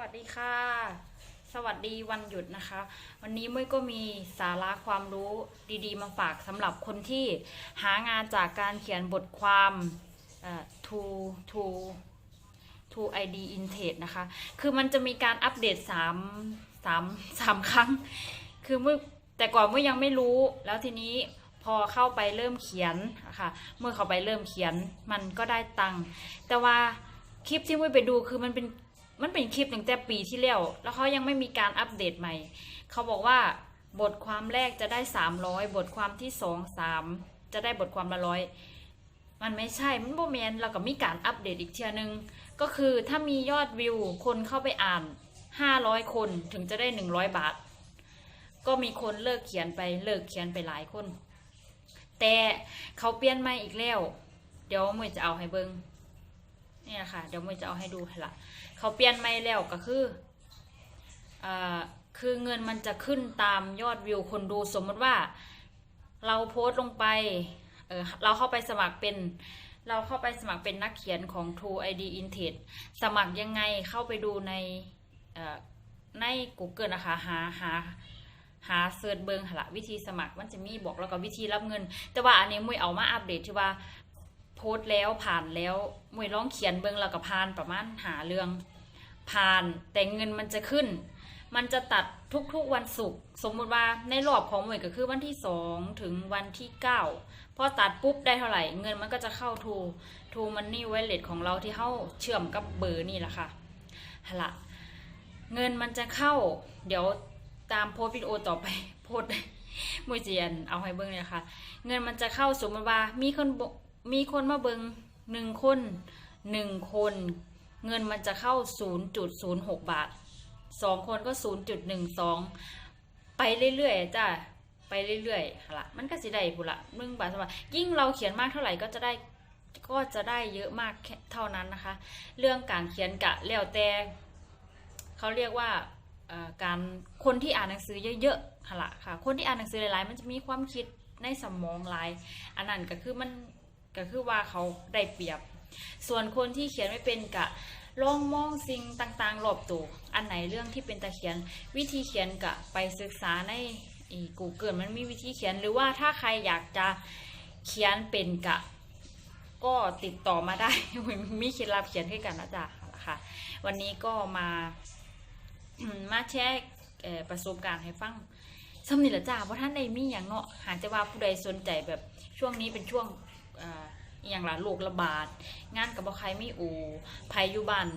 วัสดีค่ะ สวัสดีวันหยุดนะคะ วันนี้มุ้ยก็มีสาระความรู้ดีๆ มาฝากสำหรับคนที่หางานจากการเขียนบทความ to to to id intake นะคะ คือมันจะมีการอัปเดตสามสามสามครั้ง คือมื่อแต่ก่อนมื่อยังไม่รู้ แล้วทีนี้พอเข้าไปเริ่มเขียนะค่ะเมื่อเข้าไปเริ่มเขียนมันก็ได้ตังค์แต่ว่าคลิปที่มุ้ยไปดูคือมันเป็น มันเป็นคลิปตั้งแต่ปีที่แล้วแล้วเขายังไม่มีการอัปเดตใหม่ เขาบอกว่าบทความแรกจะได้300บทความที่สองสามจะได้บทความละร้อยมันไม่ใช่ มันโบแมนเราก็มีการอัปเดตอีกเทียนึง ก็คือถ้ามียอดวิวคนเข้าไปอ่าน 500 คนถึงจะได้ 100 บาท ก็มีคนเลิกเขียนไปเลิกเขียนไปหลายคน แต่เขาเปลี่ยนใหม่อีกแล้ว เดี๋ยวมวยจะเอาให้เบิงนี่ แหละค่ะ เดี๋ยวมวยจะเอาให้ดูละเขาเปลี่ยนใหม่แล้วก็คืออ่าคือเงินมันจะขึ้นตามยอดวิวคนดูสมมติว่า เราโพสต์ลงไปเออเราเข้าไปสมัครเป็นเราเข้าไปสมัครเป็นนักเขียนของ True ID Intake สมัครยังไงเข้าไปดูในใน Google นะคะ หาหาหาเสิร์ชเบิงหละวิธีสมัครมันจะมีบอกแล้วก็วิธีรับเงิน แต่ว่าอันนี้มุยเอามาอัปเดตที่ว่า โพสต์แล้วผ่านแล้วมุยลองเขียนเบิงแล้วก็ผ่านประมาณหาเรื่อง ผ่านแต่เงินมันจะขึ้น มันจะตัดทุกๆวันศุกร์สมมุติว่าในรอบของมุยก็คือวันที่สองถึงวันที่เก้าพอตัดปุ๊บได้เท่าไหร่เงินมันก็จะเข้าทูทูมันนี่ไวเลตของเราที่เข้าเชื่อมกับเบอร์นี่แหละค่ะหนละเงินมันจะเข้า เดี๋ยวตามโพสต์วิดีโอต่อไปโพสต์มวยเจียนเอาให้เบิ้งเลยค่ะ เงินมันจะเข้าสมมติว่ามีคน มีคนมาเบิงหนึ่งคนหนึ่งคน เงินมันจะเข้า 0.06 บาทสองคนก็ 0.12 ไปเรื่อยๆจ้ะไปเรื่อยๆละมันก็สิได้พุละมึงบาทสมว่ายิ่งเราเขียนมากเท่าไหร่ก็จะได้ก็จะได้เยอะมากเท่านั้นนะคะ เรื่องการเขียนกะแล้วแต่เขาเรียกว่าการคนที่อ่านหนังสือเยอะๆค่ะละค่ะ คนที่อ่านหนังสือหลายๆ มันจะมีความคิดในสมองหลาย อันนั้นก็คือมัน ก็คือว่าเขาได้เปรียบ ส่วนคนที่เขียนไม่เป็นกะลองมองสิ่งต่างๆรอบตัวอันไหนเรื่องที่เป็นตะเขียน วิธีเขียนกะไปศึกษาในกูเกิลมันมีวิธีเขียนหรือว่าถ้าใครอยากจะเขียนเป็นกะ ก็ติดต่อมาได้มีเคล็ดลับเขียนให้กันนะจ๊ะค่ะ วันนี้ก็มามาแชร์ประสบการณ์ให้ฟังสำนิละจ้าเพราะท่านใดมีอย่างเนาะหากจะว่าผู้ใดสนใจแบบช่วงนี้เป็นช่วง อ่ออย่างละโรคระบาด งานกับบ่ใครไม่อูภัยอยุบัน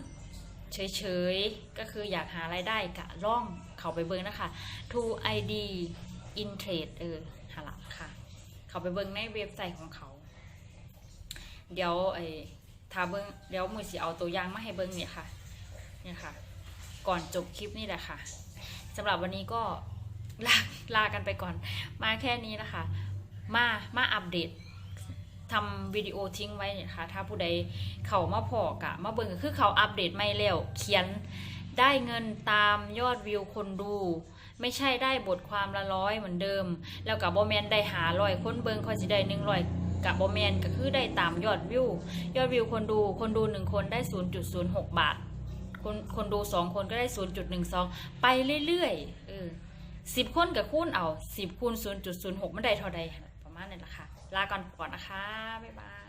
เฉยๆ ก็คืออยากหารายได้กะล่องเขาไปเบิ่งนะคะ to id in trade เออหาละค่ะ เขาไปเบิ่งในเว็บไซต์ของเขา เดี๋ยวไอ้ถ้าเบิ่งเดี๋ยวมือสิเอาตัวอย่างมาให้เบิ่งเนี่ยค่ะ เนี่ยค่ะ ก่อนจบคลิปนี่แหละค่ะสำหรับวันนี้ก็ลาลากันไปก่อน มาแค่นี้นะคะ มา มาอัปเดต ทำวิดีโอทิ้งไว้เนี่ยค่ะถ้าผู้ใดเขามาพอกะมาเบิ่งก็คือเขาอัปเดตไม่แล้วเขียนได้เงินตามยอดวิวคนดู ไม่ใช่ได้บทความละร้อยเหมือนเดิม แล้วกับบอแมนได้หาร้อยคนเบิงคอยสิได้หนึ่งร้อยกับบอแมนก็คือได้ตามยอดวิว ยอดวิวคนดูคนดูหนึ่งคนได้ 0.06 บาท คนคนดูสองคนก็ได้ 0.12 ไปเรื่อยๆเออสิบคนกับคูณเอาสิบคูณ0.06 มันได้เท่าใดประ มาณนั้นแหละค่ะ ลาก่อนก่อนนะคะ บ๊ายบาย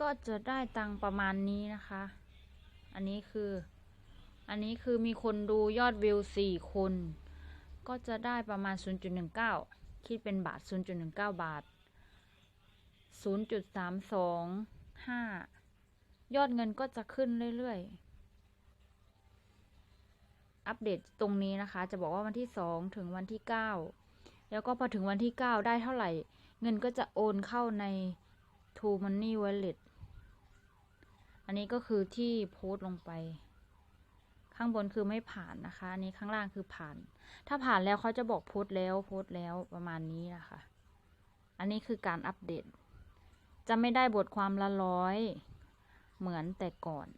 ก็จะได้ตังประมาณนี้นะคะ อันนี้คือ อันนี้คือมีคนดูยอดวิวสี่คน ก็จะได้ประมาณ 0.19 คิดเป็นบาท 0.19 บาท 0.325 ยอดเงินก็จะขึ้นเรื่อย ๆ อัปเดตตรงนี้นะคะ จะบอกว่าวันที่ 2 ถึงวันที่ 9 แล้วก็พอถึงวันที่ 9 ได้เท่าไหร่ เงินก็จะโอนเข้าใน True Money Wallet อันนี้ก็คือที่โพสต์ลงไป ข้างบนคือไม่ผ่านนะคะ อันนี้ข้างล่างคือผ่าน ถ้าผ่านแล้วเขาจะบอกโพสต์แล้วโพสต์แล้วประมาณนี้นะคะ อันนี้คือการอัปเดต จะไม่ได้บทความละร้อย เหมือนแต่ก่อน